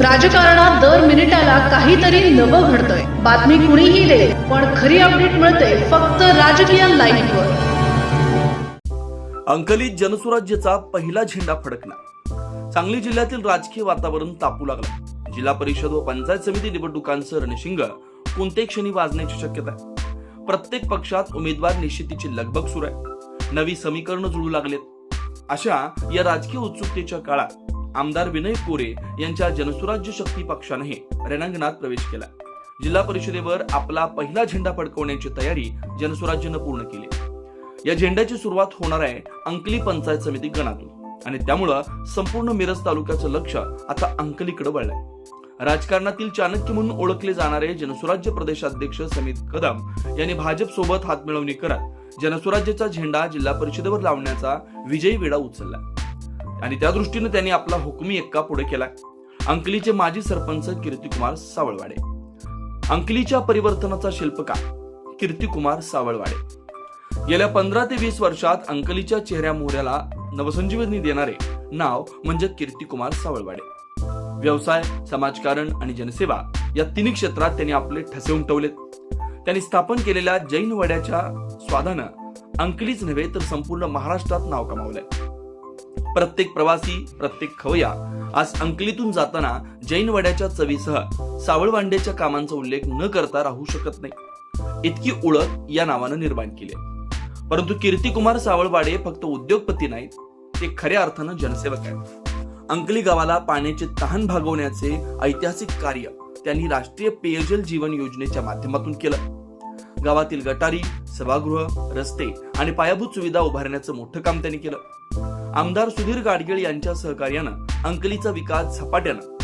राजकारणात दर मिनिटाला काहीतरी नवं घडतंय. बातमी कुणीही दे पण खरी अपडेट मिळते फक्त राजकीय लाईव्हवर अंकलीत जनसुराज्यचा पहिला झेंडा फडकला. सांगली जिल्ह्यातील राजकीय वातावरण तापू लागलं. जिल्हा परिषद व पंचायत समिती निवडणुकांचं रणशिंग कोणते क्षणी वाजण्याची शक्यता आहे. प्रत्येक पक्षात उमेदवार निश्चितीची लगबग सुरू आहे. नवी समीकरणं जुळू लागलेत. अशा या राजकीय उत्सुकतेच्या काळात आमदार विनय कोरे यांच्या जनसुराज्य शक्ती पक्षानेही रणांगणात प्रवेश केला. जिल्हा परिषदेवर आपला पहिला झेंडा फडकवण्याची तयारी जनसुराज्यनं पूर्ण केली. या झेंड्याची सुरुवात होणार आहे अंकली पंचायत समिती गणातून. आणि त्यामुळं संपूर्ण मिरज तालुक्याचं लक्ष आता अंकलीकडे वळलंय. राजकारणातील चाणक्य म्हणून ओळखले जाणारे जनसुराज्य प्रदेशाध्यक्ष समित कदम यांनी भाजप सोबत हातमिळवणी करत जनसुराज्याचा झेंडा जिल्हा परिषदेवर लावण्याचा विजयी वेळा उचलला. आणि त्या दृष्टीने त्यांनी आपला हुकमी एक्का पुढे केला अंकलीचे माजी सरपंच कीर्तिकुमार सावळवाडे. अंकलीच्या परिवर्तनाचा शिल्पकार कीर्तिकुमार सावळवाडे. गेल्या पंधरा ते वीस वर्षात अंकलीच्या चेहऱ्या मोहऱ्याला नवसंजीवनी देणारे नाव म्हणजे कीर्तिकुमार सावळवाडे. व्यवसाय समाजकारण आणि जनसेवा या तिन्ही क्षेत्रात त्यांनी आपले ठसे उमटवलेत. त्यांनी स्थापन केलेल्या जैन वड्याच्या स्वादानं अंकलीच नव्हे तर संपूर्ण महाराष्ट्रात नाव कमावलंय. प्रत्येक प्रवासी प्रत्येक खवया आज अंकलीतून जाताना जैन वड्याच्या चवीसह सावळवांडेच्या कामांचा उल्लेख न करता राहू शकत नाही. इतकी ओळख या नावानं निर्माण केली परंतु परंतु कीर्तिकुमार सावळवाडे फक्त उद्योगपती नाहीत ते खऱ्या अर्थानं जनसेवक आहेत. अंकली गावाला पाण्याचे तहान भागवण्याचे ऐतिहासिक कार्य त्यांनी राष्ट्रीय पेयजल जीवन योजनेच्या माध्यमातून केलं. गावातील गटारी सभागृह रस्ते आणि पायाभूत सुविधा उभारण्याचं मोठं काम त्यांनी केलं. आमदार सुधीर गाडगीळ यांच्या सहकार्यानं अंकलीचा विकास झपाट्यानं.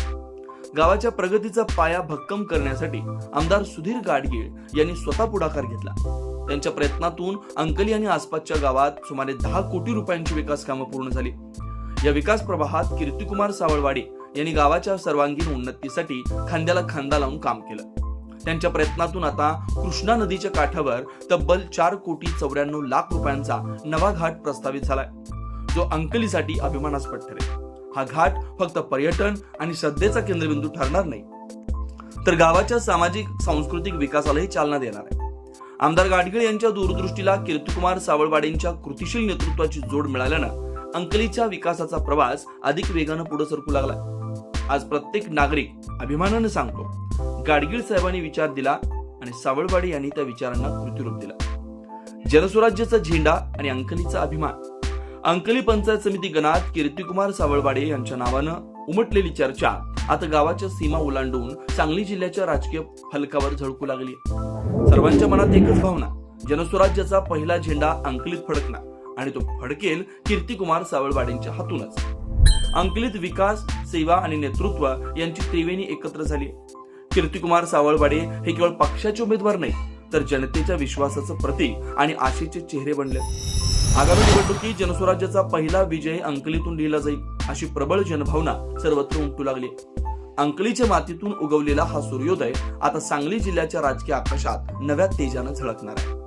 गावाच्या प्रगतीचा पाया भक्कम करण्यासाठी आमदार सुधीर गाडगीळ यांनी स्वतः पुढाकार घेतला. त्यांच्या प्रयत्नातून अंकली आणि आसपासच्या गावात सुमारे दहा कोटी रुपयांची विकास कामं पूर्ण झाली. या विकास प्रवाहात कीर्तिकुमार सावळवाडे यांनी गावाच्या सर्वांगीण उन्नतीसाठी खांद्याला खांदा लावून काम केलं. त्यांच्या प्रयत्नातून आता कृष्णा नदीच्या काठावर तब्बल चार कोटी चौऱ्याण्णव लाख रुपयांचा नवा घाट प्रस्तावित झालाय. जो अंकलीसाठी अभिमानास्पद ठरेल. हा घाट फक्त पर्यटन आणि श्रद्धेचा केंद्रबिंदू ठरणार नाही. तर गावाच्या सामाजिक सांस्कृतिक विकासालाही चालना देणार आहे. आमदार गाडगीळ यांच्या दूरदृष्टीला कीर्तिकुमार सावळवाडेंच्या कृतिशील नेतृत्वाची जोड मिळाल्यानं अंकलीच्या विकासाचा प्रवास अधिक वेगानं पुढे सरकू लागला. आज प्रत्येक नागरिक अभिमानानं सांगतो गाडगीळ साहेबांनी विचार दिला आणि सावळवाडी यांनी त्या विचारांना कृतीरूप दिला. जनस्वराज्याचा झेंडा आणि अंकलीचा अभिमान अंकली पंचायत समिती गणात कीर्तिकुमार सावळवाडे यांच्या नावानं उमटलेली चर्चा. आता गावाच्या सीमा ओलांडून सांगली जिल्ह्याच्या राजकीय फलकावर झळकू लागली. सर्वांच्या मनात एकच भावना जनस्वराज्याचा पहिला झेंडा अंकलीत फडकला आणि तो फडकेल कीर्तिकुमार सावळवाडेंच्या हातूनच. अंकलीत विकास सेवा आणि नेतृत्व यांची त्रिवेणी एकत्र झाली. कीर्तिकुमार सावळवाडे हे केवळ पक्षाचे उमेदवार नाही तर जनतेच्या विश्वासाचं प्रतीक आणि आशेचे चेहरे बनले. आगामी निवडणुकीत जनस्वराज्याचा पहिला विजय अंकलीतून लिहिला जाईल अशी प्रबळ जनभावना सर्वत्र उमटू लागली. अंकलीच्या मातीतून उगवलेला हा सूर्योदय आता सांगली जिल्ह्याच्या राजकीय आकाशात नव्या तेजानं झळकणार आहे.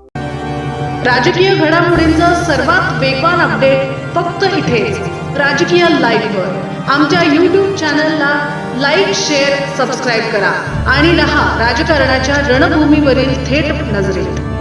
राजकीय घडामोडींचा सर्वात वेगवान अपडेट फक्त इथे राजकीय लाईव्हवर आमच्या यूट्यूब चॅनलला लाईक शेअर सबस्क्राईब करा. आणि रहा राजकारणाच्या रणभूमीवरील थेट नजरेत.